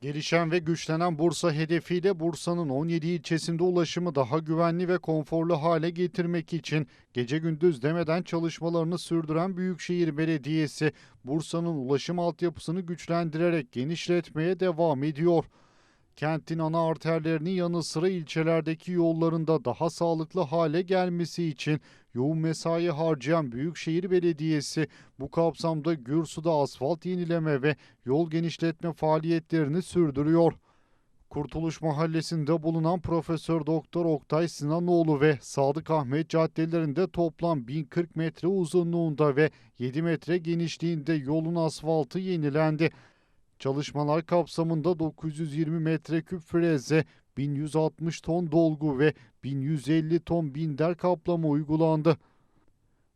Gelişen ve güçlenen Bursa hedefiyle Bursa'nın 17 ilçesinde ulaşımı daha güvenli ve konforlu hale getirmek için gece gündüz demeden çalışmalarını sürdüren Büyükşehir Belediyesi, Bursa'nın ulaşım altyapısını güçlendirerek genişletmeye devam ediyor. Kentin ana arterlerinin yanı sıra ilçelerdeki yollarında daha sağlıklı hale gelmesi için yoğun mesai harcayan Büyükşehir Belediyesi bu kapsamda Gürsu'da asfalt yenileme ve yol genişletme faaliyetlerini sürdürüyor. Kurtuluş Mahallesi'nde bulunan Profesör Doktor Oktay Sinanoğlu ve Sadık Ahmet caddelerinde toplam 1040 metre uzunluğunda ve 7 metre genişliğinde yolun asfaltı yenilendi. Çalışmalar kapsamında 920 metreküp freze, 1160 ton dolgu ve 1150 ton binder kaplama uygulandı.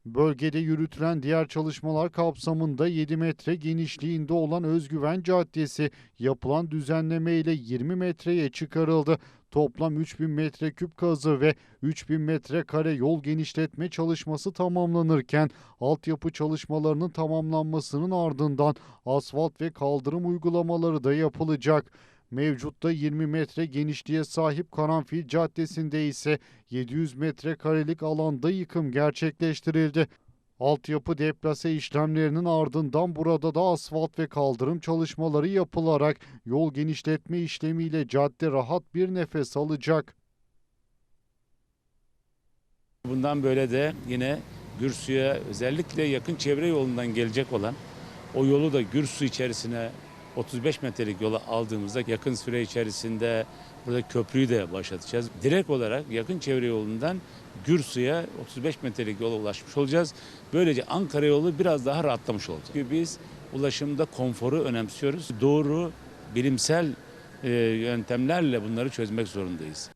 Bölgede yürütülen diğer çalışmalar kapsamında 7 metre genişliğinde olan Özgüven Caddesi yapılan düzenleme ile 20 metreye çıkarıldı. Toplam 3000 metreküp kazı ve 3000 metrekare yol genişletme çalışması tamamlanırken altyapı çalışmalarının tamamlanmasının ardından asfalt ve kaldırım uygulamaları da yapılacak. Mevcutta 20 metre genişliğe sahip Karanfil Caddesi'nde ise 700 metrekarelik alanda yıkım gerçekleştirildi. Altyapı deplase işlemlerinin ardından burada da asfalt ve kaldırım çalışmaları yapılarak yol genişletme işlemiyle cadde rahat bir nefes alacak. Bundan böyle de yine Gürsü'ye özellikle yakın çevre yolundan gelecek olan o yolu da Gürsü içerisine 35 metrelik yola aldığımızda yakın süre içerisinde burada köprüyü de başlatacağız. Direkt olarak yakın çevre yolundan Gürsü'ye 35 metrelik yola ulaşmış olacağız. Böylece Ankara yolu biraz daha rahatlamış olacak. Çünkü biz ulaşımda konforu önemsiyoruz. Doğru bilimsel e, yöntemlerle bunları çözmek zorundayız.